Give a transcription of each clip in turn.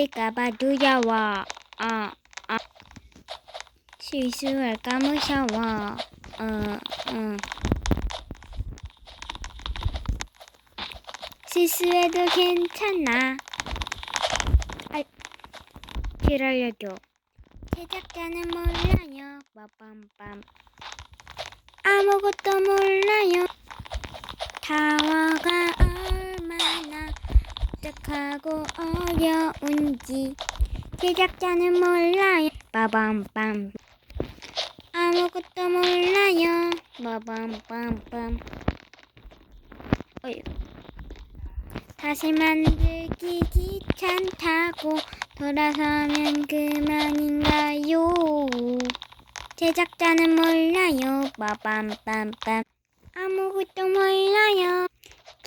잃을까봐 두려워. 어, 어. 실수할까 무서워. 어, 어. 실수해도 괜찮아. 아, 길 알려줘. 제작자는 몰라요. 빠밤빰. 아무것도 몰라요. 타워가 얼마나 복잡하고 어려운지 제작자는 몰라요. 빠밤빰. 아무것도 몰라요. 빠밤빰빰. 어이. 다시 만들기 귀찮다고 돌아서면 그만인가요? 제작자는 몰라요. 빠밤빰빰. 아무것도 몰라요.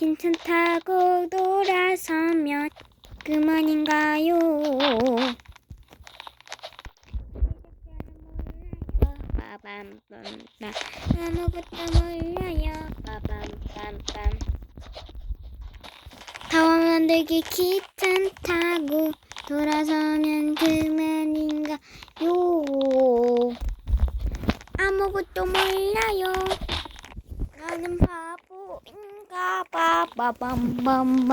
괜찮다고 돌아서면 그만인가요? 아무것도 몰라요. 빠밤빰빰. 타워 만들기 귀찮다고 돌아서면 그만인가요? 아무것도 몰라요. 나는 봐. 빠밤빰빰.